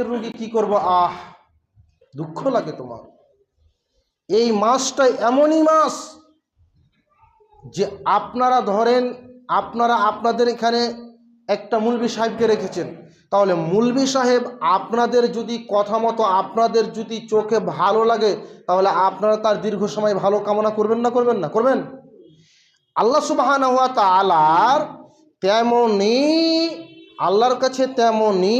রোগী কি করব? আহ, দুঃখ লাগে তোমার। এই মাসটা এমনই মাস যে আপনারা ধরেন, আপনারা আপনাদের এখানে একটা মুলবি সাহেবকে রেখেছেন। তাহলে মুলবি সাহেব আপনাদের যদি কথা মতো, আপনাদের যদি চোখে ভালো লাগে, তাহলে আপনারা তার দীর্ঘ সময় ভালো কামনা করবেন না করবেন না? করবেন? আল্লাহ সুবাহান হুয়া তালার তেমনি আল্লাহর কাছে তেমনি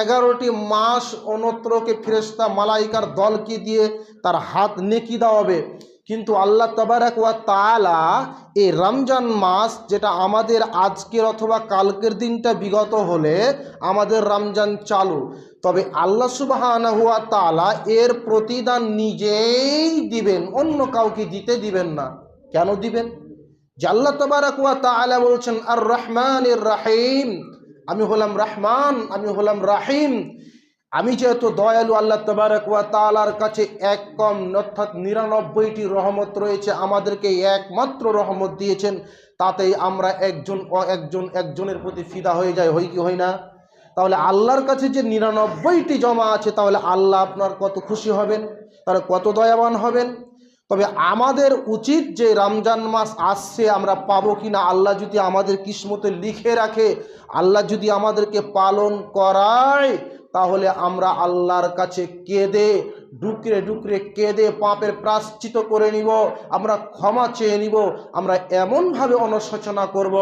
এগারোটি মাস অনত্রকে ফেরেস্তা মালাইকার দলকে দিয়ে তার হাত নেকি দেওয়া হবে কিন্তু আল্লাহ তবারক ওয়া তালা এই রমজান মাস যেটা আমাদের আজকের অথবা কালকের দিনটা বিগত হলে আমাদের রমজান চালু। তবে আল্লাহ সুবাহানা হুয়া তালা এর প্রতিদান নিজেই দিবেন, অন্য কাউকে দিতে দিবেন না। কেন দিবেন? যে আল্লাহ তবারক ওয়া তাআলা বলছেন, আর রহমানির রাহিম। আমি হলাম রহমান, আমি হলাম রাহিম। আমি যেহেতু দয়ালু, আল্লাহ তবারক ওয়া তাআলার কাছে এক কম, অর্থাৎ নিরানব্বইটি রহমত রয়েছে, আমাদেরকে একমাত্র রহমত দিয়েছেন, তাতেই আমরা একজন একজন একজনের প্রতি ফিদা হয়ে যায় হই কি, হয় না? তাহলে আল্লাহর কাছে যে নিরানব্বইটি জমা আছে, তাহলে আল্লাহ আপনার কত খুশি হবেন? তাহলে কত দয়াবান হবেন? তবে আমাদের উচিত যে রমজান মাস আসছে, আমরা পাবো কি না আল্লাহ যদি আমাদের কিসমতে লিখে রাখে, আল্লাহ যদি আমাদেরকে পালন করায়, তাহলে আমরা আল্লাহর কাছে কেঁদে ডুকরে ডুকরে কেঁদে পাপের প্রাশ্চিত করে নিব, আমরা ক্ষমা চেয়ে নিব, আমরা এমনভাবে অনুশোচনা করব,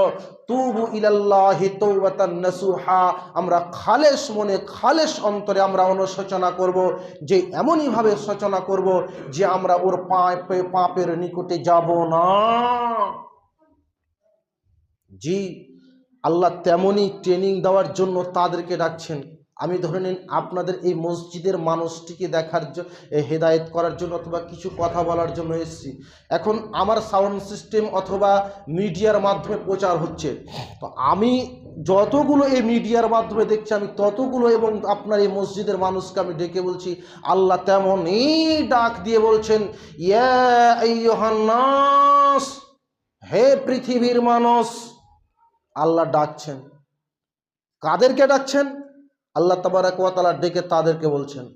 তুবু ইলাল্লাহি তৌবাতান নাসুহা আমরা খালেস মনে খালেস অন্তরে আমরা অনুশোচনা করব, যে এমনইভাবে সূচনা করব যে আমরা ওর পাপে পাপের নিকটে যাব না। জি, আল্লাহ তেমনই ট্রেনিং দেওয়ার জন্য তাদেরকে ডাকছেন। আমি ধরে নিন আপনাদের এই মসজিদের মানুষটিকে দেখার জন্য হেদায়েত করার জন্য অথবা কিছু কথা বলার জন্য এসেছি। এখন আমার সাউন্ড সিস্টেম অথবা মিডিয়ার মাধ্যমে প্রচার হচ্ছে। তো আমি যতগুলো এই মিডিয়ার মাধ্যমে দেখছি আমি ততগুলো এবং আপনার এই মসজিদের মানুষকে আমি ডেকে বলছি আল্লাহ তেমনই ডাক দিয়ে বলছেন ইয়া আইয়ুহান্নাস, হে পৃথিবীর মানুষ আল্লাহ ডাকছেন। কাদেরকে ডাকছেন? আল্লাহ তাবারাক ডেকে তাদেরকে বলছেন,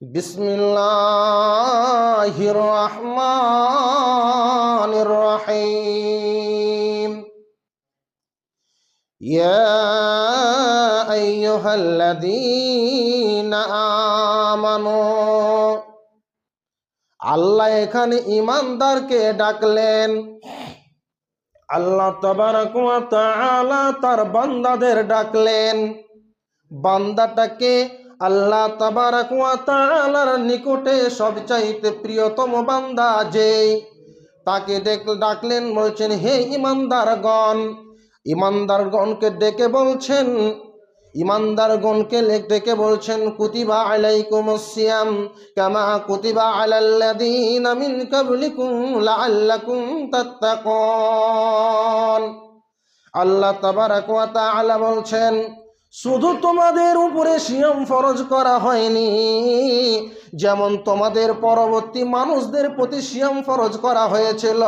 বিসমিল্লাহির রহমানির রহিম। আইয়ুহাল্লাযীনা আমানু, আল্লাহ এখানে ইমানদারকে ডাকলেন। আল্লাহ তাবারাক ওয়া তার বান্দাদের ডাকলেন। বান্দাটাকে আল্লাহ তাবারাক ওয়া তাআলার নিকটে সবচাইতে প্রিয়তম বান্দা যেই। তাকে দেখ, ডাকলেন, বলছেন, হে ইমানদারগণ। ইমানদারগণকে ডেকে বলছেন, ইমানদারগণকে ডেকে বলছেন, কুতিবা আলাইকুম সিয়াম কামা কুতিবা আলাল্লাযীনা মিন কাবলিকুম লাআল্লাকুম তাত্তাকুন। আল্লাহ তাবারাক ওয়া তাআলা বলছেন শুধু তোমাদের উপরে সিয়াম ফরজ করা হয়নি। যেমন তোমাদের পরবর্তী মানুষদের প্রতি সিয়াম ফরজ করা হয়েছিল,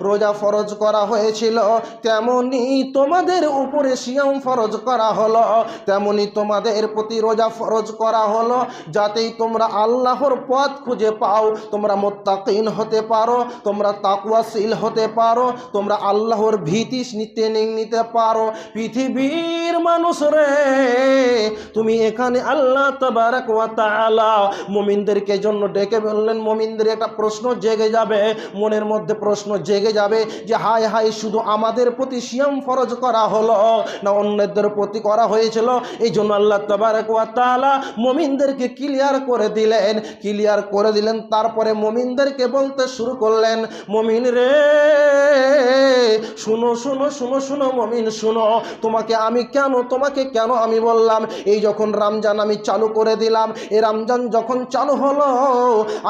রোজা ফরজ করা হয়েছিল, তেমনি তোমাদের উপরে সিয়াম ফরজ করা হলো, তেমনি তোমাদের প্রতি রোজা ফরজ করা হলো, যাতেই তোমরা আল্লাহর পথ খুঁজে পাও, তোমরা মোত্তাকিন হতে পারো, তোমরা তাকুয়াশীল হতে পারো, তোমরা আল্লাহর ভীতি ট্রেনিং নিতে পারো। পৃথিবীর মানুষ রে তুমি এখানে আল্লাহ তাবারাক ওয়া তাআলা মুমিনদেরকে জন্য ডেকে বললেন, মুমিনদের একটা প্রশ্ন জেগে যাবে, মনের মধ্যে প্রশ্ন জেগে যাবে যে, হায় হায়, শুধু আমাদের প্রতি সিয়াম ফরজ করা হলো না অন্যদের প্রতি করা হয়েছিল? এই জন্য আল্লাহ তাবারাক ওয়া তাআলা মুমিনদেরকে ক্লিয়ার করে দিলেন ক্লিয়ার করে দিলেন। তারপরে মুমিনদেরকে বলতে শুরু করলেন, মুমিন রে, শুনো শুনো শুনো শুনো, মমিন, শুনো। তোমাকে আমি কেন, তোমাকে কেন আমি বললাম? এই যখন রমজান আমি চালু করে দিলাম এই রমজান যখন চালু হলো,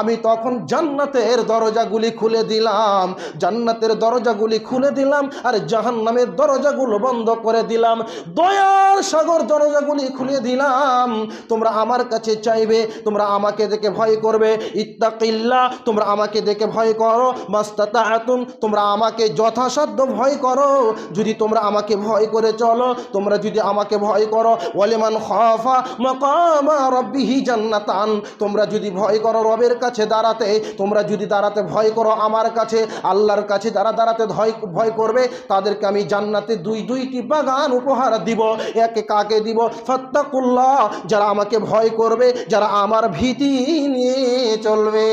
আমি তখন জান্নাতের দরজাগুলি খুলে দিলাম, জান্নাতের দরজাগুলি খুলে দিলাম, আর জাহান্নামের দরজাগুলো বন্ধ করে দিলাম, দয়ার সাগর দরজাগুলি খুলে দিলাম। তোমরা আমার কাছে চাইবে, তোমরা আমাকে দেখে ভয় করবে, ইত্তাকিল্লা, তোমরা আমাকে দেখে ভয় করো মাস্তাতাতুম তোমরা আমাকে যথাসাধ্য ভয় করো। যদি তোমরা আমাকে ভয় করে চলো, তোমরা যদি আমাকে ভয় করো, ওয়ালিমান খাফা মাকামা রব্বিহি জান্নাতান। তোমরা যদি ভয় করো রবের কাছে দাঁড়াতে, তোমরা যদি দাঁড়াতে ভয় করো আমার কাছে, আল্লাহর কাছে যারা দাঁড়াতে ভয় ভয় করবে, তাদেরকে আমি জান্নাতে দুই দুইটি বাগান উপহার দিব, একে কাকে দিব? ফত্তাকুল্লাহ, যারা আমাকে ভয় করবে, যারা আমার ভীতি নিয়ে চলবে।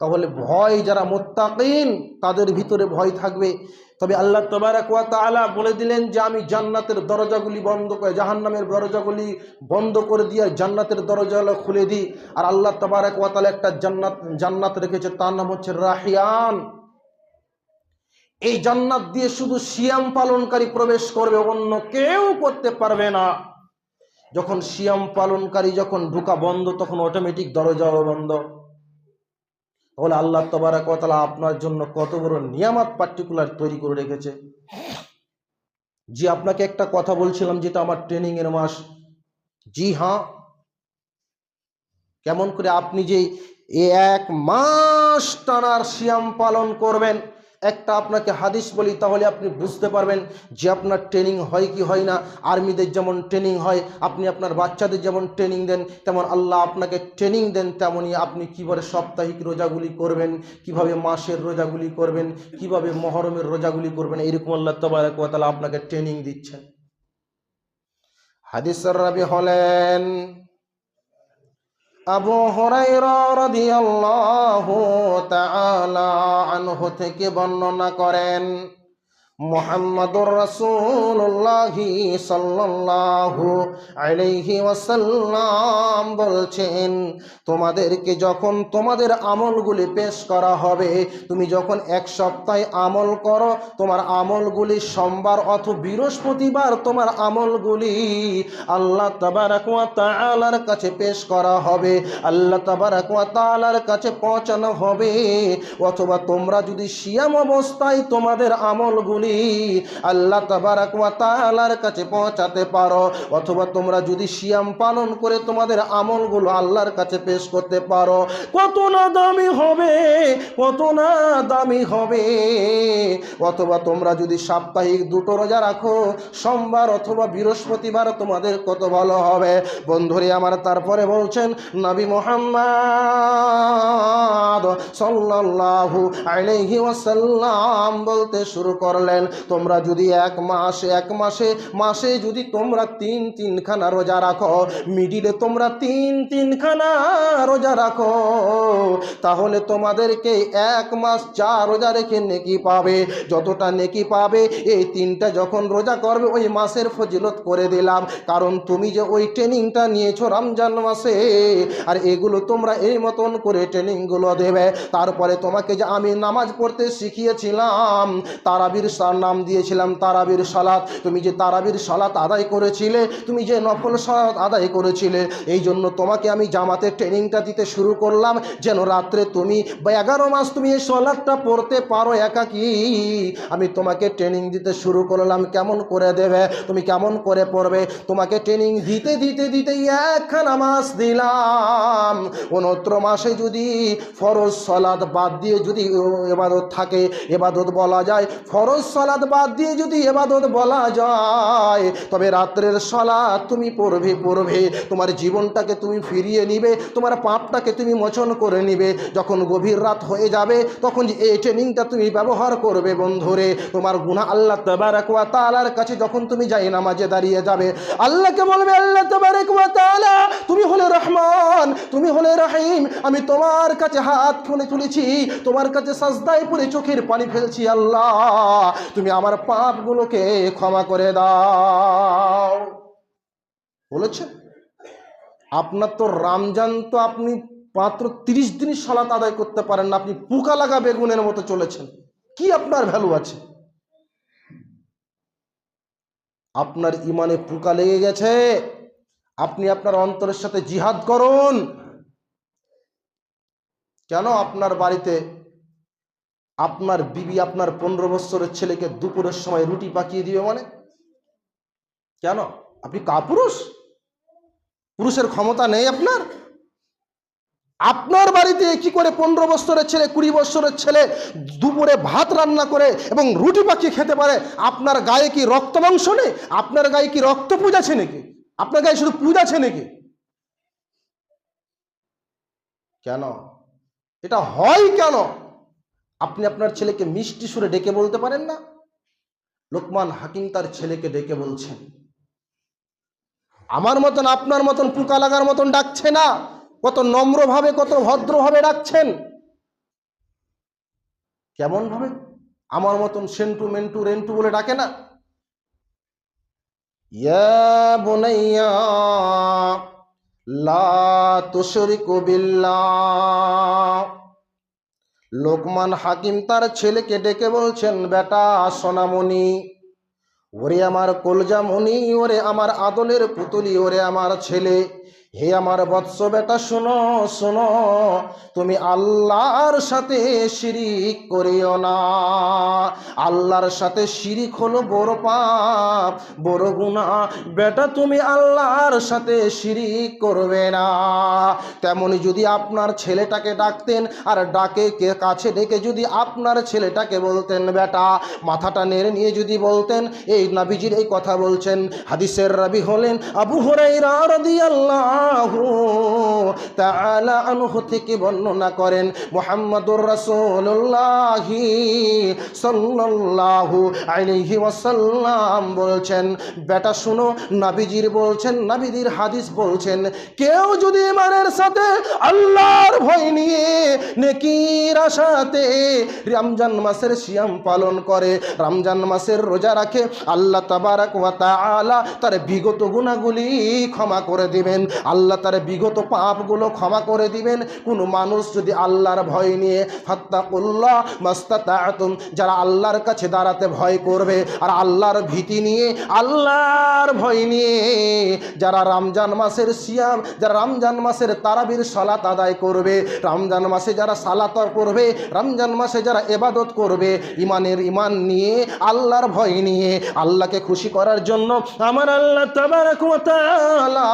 তাহলে ভয়, যারা মোত্তাকিন, তাদের ভিতরে ভয় থাকবে। তবে আল্লাহ তবারক ওয়া তাআলা বলে দিলেন যে, আমি জান্নাতের দরজাগুলি বন্ধ করে, জাহান্নামের দরজাগুলি বন্ধ করে দিয়ে জান্নাতের দরজাগুলো খুলে দিই। আর আল্লাহ তবারক ওয়া তাআলা একটা জান্নাত জান্নাত রেখেছে, তার নাম হচ্ছে রাহিয়ান। এই জান্নাত দিয়ে শুধু সিয়াম পালনকারী প্রবেশ করবে, অন্য কেউ করতে পারবে না। যখন সিয়াম পালনকারী যখন ঢুকা বন্ধ, তখন অটোমেটিক দরজাও বন্ধ। তাহলে আল্লাহ তবারাক কতলা আপনার জন্য কত বড় নিয়ামাত পার্টিকুলার তৈরি করে রেখেছে। জি, আপনাকে একটা কথা বলছিলাম যেটা আমার ট্রেনিং এর মাস। জি হ্যাঁ। কেমন করে আপনি যে এক মাস টানার শিয়াম পালন করবেন একটা আপনাকে হাদিস বলি, তাহলে আপনি বুঝতে পারবেন যে আপনার ট্রেনিং হয় কি হয় না। আর্মিদের যেমন ট্রেনিং হয়, আপনি আপনার বাচ্চাদের যেমন ট্রেনিং দেন, তেমন আল্লাহ আপনাকে ট্রেনিং দেন, তেমনই আপনি কীভাবে সাপ্তাহিক রোজাগুলি করবেন, কীভাবে মাসের রোজাগুলি করবেন, কীভাবে মহরমের রোজাগুলি করবেন, এরকম আল্লাহ তবারক ওয়া তাআলা আপনাকে ট্রেনিং দিচ্ছেন। হাদিসের রাবি হলেন আবু আনহু থেকে বর্ণনা করেন মুহাম্মাদুর রাসূলুল্লাহি সাল্লাল্লাহু আলাইহি ওয়াসাল্লাম বলছেন, তোমাদেরকে যখন তোমাদের আমলগুলি পেশ করা হবে, তুমি যখন এক সপ্তাহে আমল করো, তোমার আমলগুলি সোমবার অথ বৃহস্পতিবার তোমার আমলগুলি আল্লাহ তাআলার কাছে পেশ করা হবে। আল্লাহ তাআলার কাছে পৌঁছানো হবে। অথবা তোমরা যদি সিয়াম অবস্থায় তোমাদের আমলগুলি আল্লাহ তাবারাক ওয়া তাআলার কাছে পৌঁছাতে পারো, অথবা তোমরা যদি সিয়াম পালন করে তোমাদের আমলগুলো আল্লাহর কাছে পেশ করতে পারো। কত না দামি হবে, কত না দামি হবে, অথবা তোমরা যদি সাপ্তাহিক দুটো রোজা রাখো, সোমবার অথবা বৃহস্পতিবার তোমাদের কত ভালো হবে। বন্ধুরে আমার তারপরে বলছেন, নবী মোহাম্মদ সাল্লাল্লাহু আলাইহি ওয়াসাল্লাম বলতে শুরু করলেন তোমরা যদি এক মাস, এক মাসে মাসে যদি তোমরা তিন, তিনখানা রোজা রাখো, মিডিলে তোমরা তিন, তিনখানা রোজা রাখো, তাহলে তোমাদেরকে এক মাস চা রোজা রেখে নেকি পাবে, যতটা নেকি পাবে, এই তিনটা যখন রোজা করবে, ওই মাসের ফজিলত করে দিলাম। কারণ তুমি যে ওই ট্রেনিংটা নিয়েছো রমজান মাসে, আর এগুলো তোমরা এই মতন করে ট্রেনিংগুলো দেবে। তারপরে তোমাকে যে আমি নামাজ পড়তে শিখিয়েছিলাম, তারাবির সার নাম দিয়েছিলাম তারাবির সালাত। তুমি যে তারাবির সালাত আদায় করেছিলে, তুমি যে নফল সালাত আদায় করেছিলে, এই জন্য তোমাকে আমি জামাতের ট্রেনিংটা দিতে শুরু করলাম। যেন রাত্রে তুমি বা এগারো মাস তুমি এই সলাদটা পড়তে পারো একাকি। আমি তোমাকে ট্রেনিং দিতে শুরু করলাম, কেমন করে দেবে, তুমি কেমন করে পড়বে? তোমাকে ট্রেনিং দিতে দিতে দিতে একখানা মাস দিলাম। অনত্র মাসে যদি ফরজ সলাদ বাদ দিয়ে যদি এবাদত থাকে, এবাদত বলা যায় ফরজ সলাদ বাদ দিয়ে যদি এবাদত বলা যায়, তবে রাত্রের সলাদ তুমি পড়বে পড়বে। তোমার জীবনটাকে তুমি ফিরিয়ে নিবে, তোমার পাপটাকে তুমি মোচন করে নিবে। যখন গভীর রাত হয়ে যাবে, তখন এই ট্রেনিংটা তুমি ব্যবহার করবে বন্ধুরে, তোমার গুণা আল্লাহ তবারক ওয়া তাআলার কাছে যখন তুমি যাই নামাজে দাঁড়িয়ে যাবে, আল্লাহকে বলবে, আল্লাহ তবারক ওয়া তাআলা, তুমি হলে রহমান, তুমি হলে রহিম। আমি তোমার কাছে হাত খুলে তুলেছি, তোমার কাছে সাজদায় পড়ে চোখের পানি ফেলছি আল্লাহ। তুমি আমার পাপগুলোকে ক্ষমা করে দাও। বলেছেন আপনার তো রমজান তো আপনি মাত্র তিরিশ দিন সালাত আদায় করতে পারেন না, আপনি পোকা লাগা বেগুনের মতো চলেছেন। কি আপনার ভ্যালু আছে? আপনার ইমানে পোকা লেগে গেছে, আপনি আপনার অন্তরের সাথে জিহাদ করুন। কেন আপনার বাড়িতে আপনার বিবি আপনার পনেরো বছরের ছেলেকে দুপুরের সময় রুটি পাকিয়ে দিবে মানে? কেন? আপনি কাপুরুষ? পুরুষের ক্ষমতা নেই আপনার? আপনার বাড়িতে কি করে পনেরো বছরের ছেলে, কুড়ি বছরের ছেলে দুপুরে ভাত রান্না করে এবং রুটি পাকিয়ে খেতে পারে? আপনার গায়ে কি রক্ত মাংস নেই? আপনার গায়ে কি রক্ত পূজা আছে নাকি? আপনার গায়ে শুধু পূজা আছে নাকি? কেন? এটা হয় কেন? আপনি আপনার ছেলেকে মিষ্টি সুরে ডেকে বলতে পারেন না? লোকমান হাকিম তার ছেলেকে ডেকে বলছেন, আমার মতন, আপনার মতন পোকা লাগার মতন ডাকছে না। কত নম্রভাবে, কত ভদ্রভাবে ডাকছেন। কেমন ভাবে আমার মতন সেন্টু মেন্টু রেন্টু বলে ডাকে না? ইয়া লা তুশরিকু বিল্লাহ। লোকমান হাকিম তার ছেলেকে ডেকে বলছেন, বেটা, সোনামণি, ওরে আমার কলজামণি, ওরে আমার আদলের পুতুলি, ওরে আমার ছেলে। হে আমার বৎস বেটা, শোনো শোনো, তুমি আল্লাহর সাথে শিরিক করিও না। আল্লাহর সাথে শিরিক হলো বড় পাপ, বড় গুণা বেটা, তুমি আল্লাহর সাথে শিরিক করবে না। তেমনি যদি আপনার ছেলেটাকে ডাকতেন, আর ডাকে কে কাছে ডেকে যদি আপনার ছেলেটাকে বলতেন, বেটা, মাথাটা নেড়ে নিয়ে যদি বলতেন, এই নাবিজির এই কথা বলছেন। হাদিসের রাবি হলেন আবু হরাইরা রাদিয়াল্লাহু থেকে বর্ণনা করেন মুহাম্মাদুর রাসূলুল্লাহি সাল্লাল্লাহু আলাইহি ওয়াসাল্লাম বলছেন, বেটা শুনো, নাবিজির বলছেন নাবিজির হাদিস বলছেন, কেউ যদি ইমানের সাথে আল্লাহর ভয় নিয়ে নেকির আশাতে রমজান মাসের সিয়াম পালন করে, রমজান মাসের রোজা রাখে, আল্লাহ তাবারাক ওয়া তাআলা তার বিগত গুণাগুলি ক্ষমা করে দিবেন। আল্লাহ তার বিগত পাপগুলো ক্ষমা করে দিবেন। কোনো মানুষ যদি আল্লাহর ভয় নিয়ে ফাত্তাকুল্লাহ মাস্তাতাতুম, যারা আল্লাহর কাছে দাঁড়াতে ভয় করবে আর আল্লাহর ভীতি নিয়ে, আল্লাহর ভয় নিয়ে যারা রমজান মাসের সিয়াম, যারা রমজান মাসের তারাবির সালাত আদায় করবে, রমজান মাসে যারা সালাত করবে, রমজান মাসে যারা এবাদত করবে, ইমানের ইমান নিয়ে, আল্লাহর ভয় নিয়ে, আল্লাহকে খুশি করার জন্য আমার আল্লাহ ওয়া তাআলা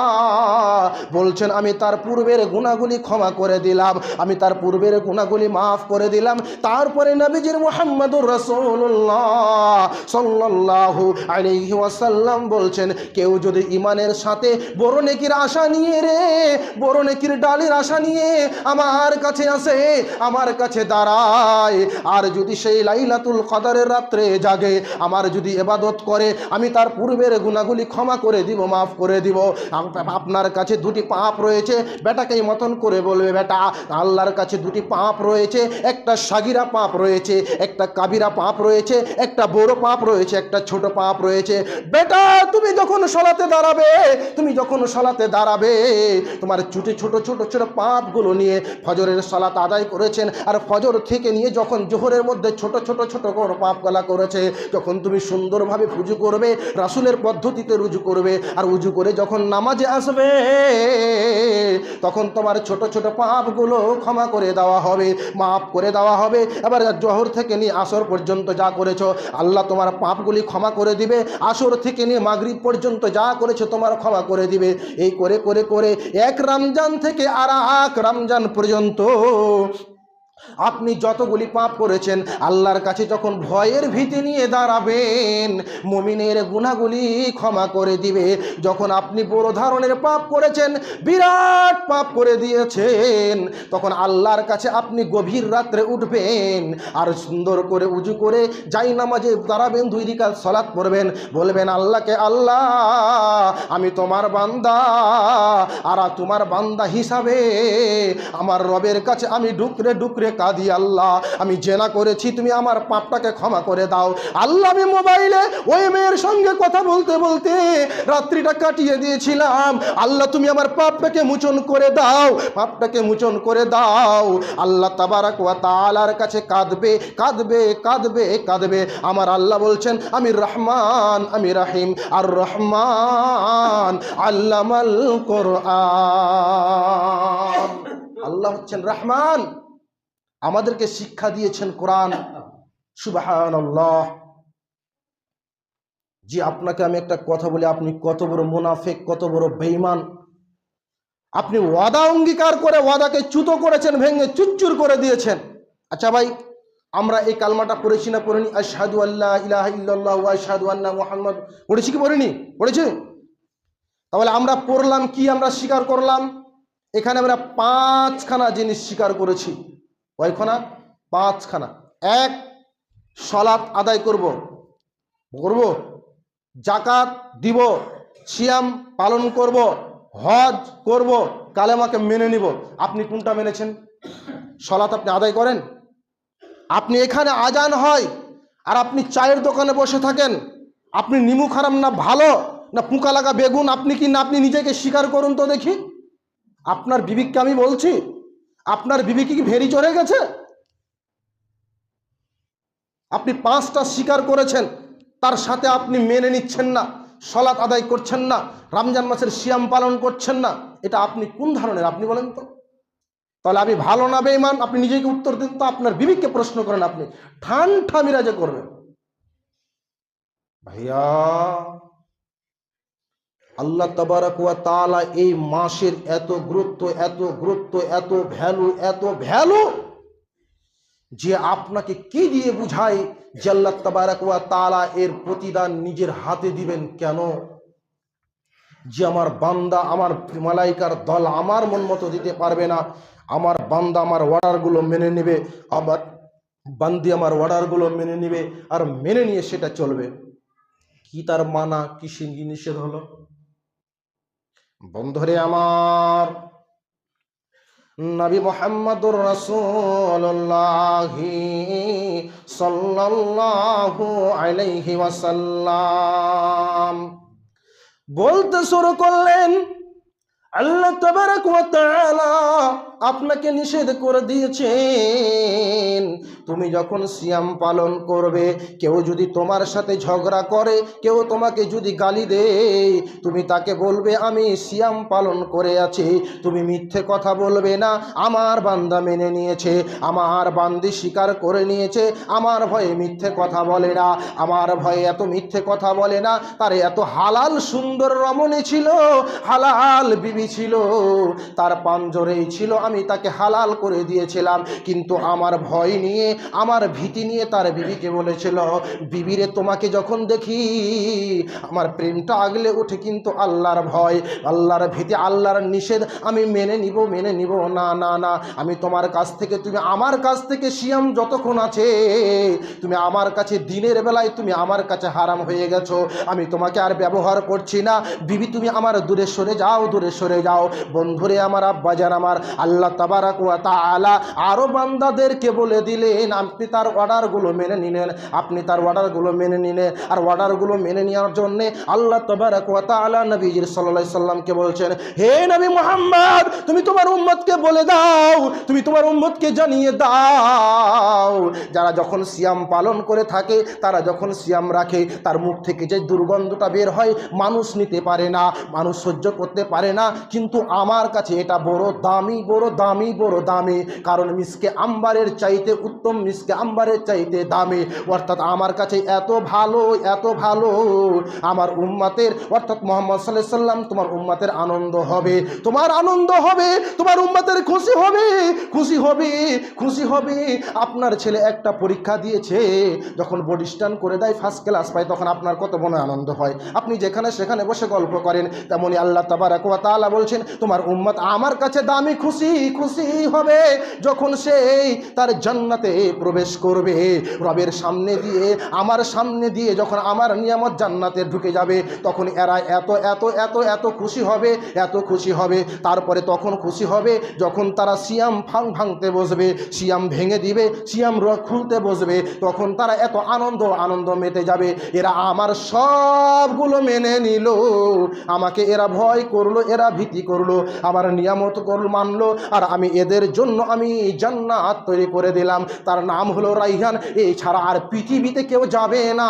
বলছেন, আমি তার পূর্বের গুণাগুলি ক্ষমা করে দিলাম, আমি তার পূর্বের গুণাগুলি মাফ করে দিলাম। তারপরে নবীজির মুহাম্মদুর রাসূলুল্লাহ সাল্লাল্লাহু আলাইহি ওয়াসাল্লাম বলছেন, কেউ যদি ইমানের সাথে বড় নেকির আশা নিয়ে রে, বড় নেকির ডালের আশা নিয়ে আমার কাছে আসে, আমার কাছে দাঁড়ায়, আর যদি সেই লাইলাতুল কদরের রাত্রে জাগে, আমার যদি এবাদত করে, আমি তার পূর্বের গুণাগুলি ক্ষমা করে দিব, মাফ করে দিব। আপনার কাছে দুটি পাপ রয়েছে বেটাকে মতন করে বলবে, বেটা, আল্লাহর কাছে দুটি পাপ রয়েছে, একটা সাগিরা পাপ রয়েছে, একটা কাবিরা পাপ রয়েছে, একটা বড় পাপ রয়েছে, একটা ছোট পাপ রয়েছে। বেটা, তুমি যখন সলাতে দাঁড়াবে, তুমি যখন সলাতে দাঁড়াবে, তোমার ছুটে, ছোট ছোট ছোট পাপগুলো নিয়ে ফজরের সলাত আদায় করেছেন, আর ফজর থেকে নিয়ে যখন জোহরের মধ্যে ছোট ছোট ছোট পাপগুলা করেছে, যখন তুমি সুন্দরভাবে পুজো করবে, রাসুলের পদ্ধতিতে রুজু করবে, আর উজু করে যখন নামাজে আসবে তখন তোমার ছোট ছোট পাপগুলো ক্ষমা করে দেওয়া হবে, মাফ করে দেওয়া হবে। এবার জহর থেকে নিয়ে আসর পর্যন্ত যা করেছ, আল্লাহ তোমার পাপগুলি ক্ষমা করে দিবে। আসর থেকে নিয়ে মাগরিব পর্যন্ত যা করেছ তোমার ক্ষমা করে দিবে। এই করে করে করে এক রমজান থেকে আর এক রমজান পর্যন্ত আপনি যতগুলি পাপ করেছেন, আল্লাহর কাছে যখন ভয়ের ভীতি নিয়ে দাঁড়াবেন, মমিনের গুণাগুলি ক্ষমা করে দিবে। যখন আপনি বড় ধরনের পাপ করেছেন, বিরাট পাপ করে দিয়েছেন, তখন আল্লাহর কাছে আপনি গভীর রাত্রে উঠবেন আর সুন্দর করে উজু করে যাই নামাজে দাঁড়াবেন, দুই রিকাল সলাৎ পড়বেন, বলবেন, আল্লাহকে আল্লাহ, আমি তোমার বান্দা আর তোমার বান্দা হিসাবে আমার রবের কাছে আমি ডুকরে ডুকরে কাঁদি আল্লাহ, আমি জেনা করেছি, তুমি আমার পাপটাকে ক্ষমা করে দাও। আল্লাহ, আমি মোবাইলে ওই মেয়ের সঙ্গে কথা বলতে বলতে রাত্রিটা কাটিয়ে দিয়েছিলাম। আল্লাহ, তুমি আমার পাপটাকে মোচন করে দাও, পাপটাকে মোচন করে দাও। আল্লাহ তাবারাক ওয়া তাআলার কাছে কাঁদবে কাঁদবে কাঁদবে কাঁদবে। আমার আল্লাহ বলছেন, আমি রহমান, আমি রাহিম। আর রহমান আল্লামাল কোরআন। আল্লাহ হচ্ছেন রহমান। আমাদেরকে শিক্ষা দিয়েছেন কোরআন। সুবহানাল্লাহ। জি, আপনাকে আমি একটা কথা বলি, আপনি কত বড় মুনাফেক, কত বড় বেঈমান। আপনি ওয়াদা অঙ্গীকার করে ওয়াদাকে চ্যুত করেছেন, ভেঙে চুরচুর করে দিয়েছেন। আচ্ছা ভাই, আমরা এই কালমাটা পড়েছি না, পড়িনি? আশহাদু আল্লাহ ইলাহা আশহাদু আন্না মুহাম্মদ। পড়েছি কি পড়িনি? পড়েছি? তাহলে আমরা পড়লাম কি আমরা স্বীকার করলাম? এখানে আমরা পাঁচখানা জিনিস স্বীকার করেছি। কয়খানা? পাঁচখানা। এক সলাৎ আদায় করব। করব? জাকাত দিব। সিয়াম পালন করব। হজ করব। কালেমাকে মেনে নিব। আপনি কোনটা মেনেছেন? সলাৎ আপনি আদায় করেন? আপনি এখানে আজান হয় আর আপনি চায়ের দোকানে বসে থাকেন। আপনি নিমু খারাম না ভালো? না পুঁকা লাগা বেগুন? আপনি কি না আপনি নিজেকে স্বীকার করুন তো দেখি? আপনার বিবিককে আমি বলছি আপনার বিবি কি ভেরি চড়ে গেছে? আপনি পাঁচটা স্বীকার করেছেন, তার সাথে আপনি মেনে নিচ্ছেন না, সলাৎ আদায় করছেন না, রমজান মাসের সিয়াম পালন করছেন না, এটা আপনি কোন ধরনের? আপনি বলেন তো। তাহলে আমি ভালো না বেঈমান, আপনি নিজেকে উত্তর দিন তো আপনার বিবিককে প্রশ্ন করেন আপনি। ঠান ঠামিরা যে করবেন। ভাইয়া আল্লাহ তাবারাক তালা এই মাসের এত গুরুত্ব এত গুরুত্ব, এত ভ্যালু এত ভ্যালু যে আপনাকে কি দিয়ে বুঝায় যে আল্লাহ তাবারাক তালা এর প্রতিদান নিজের হাতে দিবেন কেন? যে আমার বান্দা, আমার মালাইকার দল আমার মন মতো দিতে পারবে না, আমার বান্দা আমার অর্ডারগুলো মেনে নেবে আবার বান্দি আমার অর্ডারগুলো মেনে নেবে আর মেনে নিয়ে সেটা চলবে। কি তার মানা, কি সে নিষেধ হলো? বন্ধুরে আমার নবী মোহাম্মদুর রসুল্লাহি সাল্লাল্লাহু আলাইহি ওয়াসাল্লাম বলতে শুরু করলেন আল্লাহ আপনাকে নিষেধ করে দিয়েছেন। তুমি যখন সিয়াম পালন করবে, কেউ যদি তোমার সাথে ঝগড়া করে, কেউ তোমাকে যদি গালি দেয়, তুমি তাকে বলবে, আমি সিয়াম পালন করে আছি। তুমি মিথ্যে কথা বলবে না, আমার বান্দা মেনে নিয়েছে, আমার বান্দি স্বীকার করে নিয়েছে, আমার ভয়ে মিথ্যে কথা বলে না, আমার ভয়ে এত মিথ্যে কথা বলে না। তার এত হালাল সুন্দর রমণী ছিল, হালাল বিবি ছিল, তার পাঞ্জরেই ছিল, আমি তাকে হালাল করে দিয়েছিলাম। কিন্তু আমার ভয় নিয়ে, আমার ভীতি নিয়ে তার বিবিকে বলেছিল, বিবিরে, তোমাকে যখন দেখি, আমার প্রেমটা আগলে ওঠে কিন্তু আল্লাহর ভয়। আল্লাহর ভীতি, আল্লাহর নিষেধ, আমি মেনে নিব মেনে নিব। না না না, আমি তোমার কাছ থেকে, তুমি আমার কাছ থেকে সিয়াম যতক্ষণ আছে, তুমি আমার কাছে দিনের বেলায়, তুমি আমার কাছে হারাম হয়ে গেছো। আমি তোমাকে আর ব্যবহার করছি না। বিবি, তুমি আমার দূরে সরে যাও, দূরে সরে যাও। বন্ধুরে, আমার আব্বাজান, আমার আল্লাহ তাবারাক ওয়া তাআলা আরও বান্দাদেরকে বলে দিলেন, আপনি তার অর্ডারগুলো মেনে নিলেন, আপনি তার অর্ডারগুলো মেনে নিলেন। আর অর্ডারগুলো মেনে নেওয়ার জন্য আল্লাহ তাবারাক ওয়া তাআলা নবীজির সাল্লামকে বলছেন, হে নবী মুহাম্মদ, তুমি তোমার উম্মতকে বলে দাও, তুমি তোমার উম্মতকে জানিয়ে দাও। যারা যখন সিয়াম পালন করে থাকে, তারা যখন সিয়াম রাখে, তার মুখ থেকে যে দুর্গন্ধটা বের হয়, মানুষ নিতে পারে না, মানুষ সহ্য করতে পারে না। কিন্তু আমার কাছে এটা বড় দামি বড় দামি বড় দামি। কারণ মিসকে আম্বারের চাইতে উত্তম, মিসকে আম্বারের চাইতে দামি। অর্থাৎ আমার কাছে এত ভালো এত ভালো। আমার উম্মাতের, অর্থাৎ মোহাম্মদ সাল্লাহ সাল্লাম, তোমার উম্মাতের আনন্দ হবে। তোমার আনন্দ হবে, তোমার উম্মাতের খুশি হবে। খুশি হবে খুশি হবে। আপনার ছেলে একটা পরীক্ষা দিয়েছে, যখন বডি স্ট্যান্ড করে দেয় ফার্স্ট ক্লাস পায়, তখন আপনার কত মনে আনন্দ হয়। আপনি যেখানে সেখানে বসে গল্প করেন তেমনই আল্লাহ তাবারাক ওয়া তাআলা বলছেন, তোমার উম্মত আমার কাছে দামি খুশি খুশি হবে যখন সেই তার জান্নাতে প্রবেশ করবে। রবের সামনে দিয়ে, আমার সামনে দিয়ে যখন আমার নিয়ামত জান্নাতে ঢুকে যাবে, তখন এরা এত এত এত এত খুশি হবে, এত খুশি হবে। তারপরে তখন খুশি হবে যখন তারা সিয়াম ফাং ভাঙতে বসবে, সিয়াম ভেঙে দিবে, সিয়াম র- খুলতে বসবে। তখন তারা এত আনন্দ আনন্দ মেতে যাবে। এরা আমার সবগুলো মেনে নিল। আমাকে এরা ভয় করল, এরা ভীতি করল আমার নিয়ামত করল, মানলো, আর আমি এদের জন্য আমি জান্নাত তৈরি করে দিলাম। তার নাম হলো রাইহান। এই ছাড়া আর পৃথিবীতে কেউ যাবে না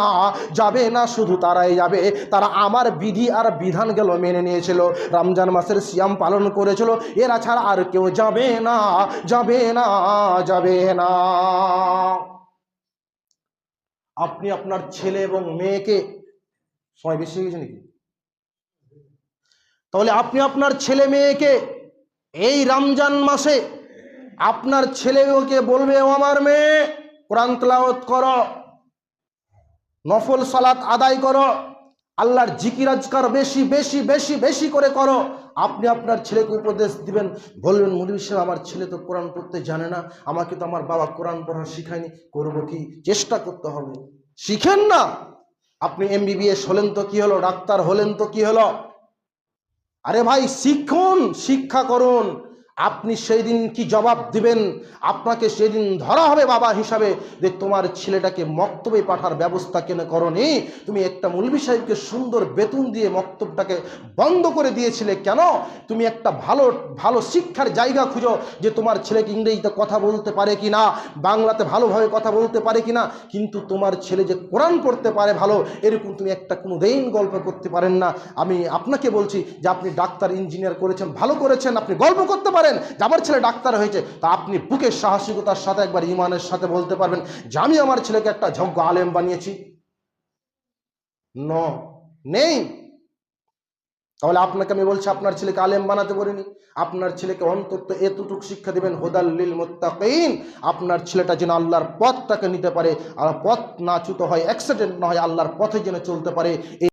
যাবে না, শুধু তারাই যাবে। তারা আমার বিধি আর বিধান গেল মেনে নিয়েছিল। রমজান মাসের সিয়াম পালন করেছিল। এরা ছাড়া আর কেউ যাবে না যাবে না যাবে না। আপনি আপনার ছেলে এবং মেয়েকে সময় বেশি হয়ে গেছে নাকি? তাহলে আপনি আপনার ছেলে মেয়েকে এই রমজান মাসে আপনার ছেলেকে বলবে, ও আমার মেয়ে, কোরআন তেলাওয়াত করো, নফল সালাত আদায় করো, আল্লাহর জিকির আজকার বেশি বেশি বেশি বেশি করে করো। আপনি আপনার ছেলেকে উপদেশ দিবেন, বলবেন মুদির সাহেব, আমার ছেলে তো কোরআন পড়তে জানে না, আমাকে তো আমার বাবা কোরআন পড়া শিখায়নি, করব কি? চেষ্টা করতে হবে। শিখেন না। আপনি এমবিবিএস হলেন তো কি হলো? ডাক্তার হলেন তো কি হলো? আরে ভাই শিখুন শিক্ষা করুন। আপনি সেই দিন কি জবাব দিবেন? আপনাকে সেদিন ধরা হবে বাবা হিসাবে যে তোমার ছেলেটাকে মক্তবে পাঠার ব্যবস্থা কেন করনি? তুমি একটা মুলবি সাহেবকে সুন্দর বেতন দিয়ে মক্তবটাকে বন্ধ করে দিয়েছিলে কেন? তুমি একটা ভালো ভালো শিক্ষার জায়গা খুঁজো যে তোমার ছেলেকে ইংরেজিতে কথা বলতে পারে কি না বাংলাতে ভালোভাবে কথা বলতে পারে কি না কিন্তু তোমার ছেলে যে কোরআন পড়তে পারে ভালো, এরকম তুমি একটা কোনো দিন গল্প করতে পারেন না। আমি আপনাকে বলছি যে আপনি ডাক্তার, ইঞ্জিনিয়ার করেছেন, ভালো করেছেন, আপনি গল্প করতে পারেন যে আমার ছেলে ডাক্তার হয়েছে, তা আপনি বুকের সাহসিকতার সাথে একবার ইমানের সাথে বলতে পারবেন যে আমি আমার ছেলেকে একটা যোগ্য আলেম বানিয়েছি। নেই। তাহলে আপনাকে আমি বলছি, আপনার ছেলেকে আলেম বানাতে পারিনি আপনার ছেলেকে অন্তত এতটুক শিক্ষা দেবেন হোদাল্লিল মোত্তাকিন। আপনার ছেলেটা যেন আল্লাহর পথটাকে নিতে পারে, আর পথ না চ্যুত হয় অ্যাক্সিডেন্ট না হয়, আল্লাহর পথে যেন চলতে পারে